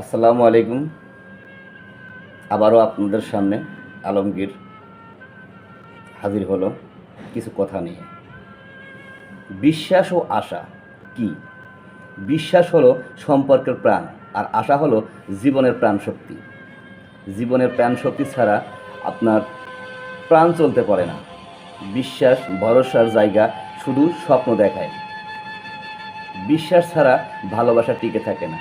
আসসালামু আলাইকুম। আবারও আপনাদের সামনে আলমগীর হাজির হলো কিছু কথা নিয়ে। বিশ্বাস ও আশা কি? বিশ্বাস হলো সম্পর্কের প্রাণ আর আশা হলো জীবনের প্রাণ শক্তি জীবনের প্রাণ শক্তি ছাড়া আপনার প্রাণ চলতে পারে না। বিশ্বাস ভরসার জায়গা শুধু স্বপ্ন দেখায়। বিশ্বাস ছাড়া ভালোবাসা টিকে থাকে না।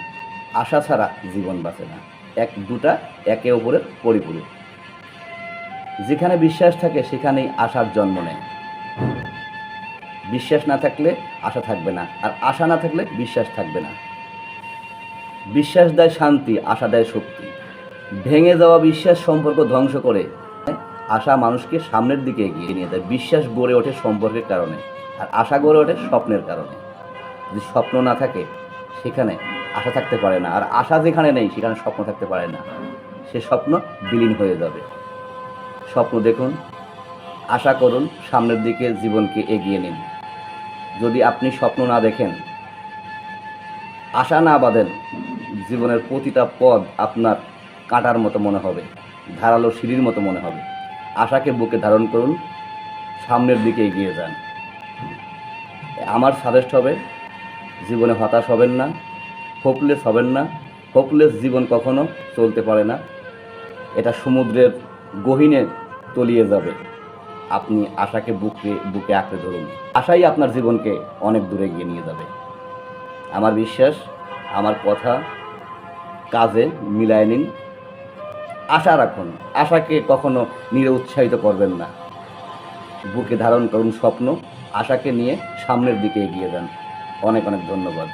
আশা ছাড়া জীবন বাঁচে না। এক দুটা একে অপরের পরিপূরক। যেখানে বিশ্বাস থাকে, সেখানেই আশার জন্ম নেয়। বিশ্বাস না থাকলে আশা থাকবে না, আর আশা না থাকলে বিশ্বাস থাকবে না। বিশ্বাস দেয় শান্তি, আশা দেয় শক্তি। ভেঙে যাওয়া বিশ্বাস সম্পর্ক ধ্বংস করে, আশা মানুষকে সামনের দিকে এগিয়ে নিয়ে যায়। বিশ্বাস গড়ে ওঠে সম্পর্কের কারণে, আর আশা গড়ে ওঠে স্বপ্নের কারণে। যদি স্বপ্ন না থাকে, সেখানে আশা থাকতে পারে না। আর আশা যেখানে নেই, সেখানে স্বপ্ন থাকতে পারে না। সে স্বপ্ন বিলীন হয়ে যাবে। স্বপ্ন দেখুন, আশা করুন, সামনের দিকে জীবনকে এগিয়ে নিন। যদি আপনি স্বপ্ন না দেখেন, আশা না বাঁধেন, জীবনের প্রতিটা পদ আপনার কাঁটার মতো মনে হবে, ধারালো সিঁড়ির মতো মনে হবে। আশাকে বুকে ধারণ করুন, সামনের দিকে এগিয়ে যান। আমার সাজেস্ট হবে, জীবনে হতাশ হবেন না হোপলেস হবেন না। হোপলেস জীবন কখনো চলতে পারে না। এটা সমুদ্রের গহীনে তলিয়ে যাবে। আপনি আশাকে বুকে বুকে আঁকড়ে ধরুন। আশাই আপনার জীবনকে অনেক দূরে এগিয়ে নিয়ে যাবে। আমার বিশ্বাস, আমার কথা কাজে মিলায় নিন। আশা রাখুন, আশাকে কখনো নিরে উৎসাহিত করবেন না। বুকে ধারণ করুন স্বপ্ন, আশাকে নিয়ে সামনের দিকে এগিয়ে যান। অনেক অনেক ধন্যবাদ।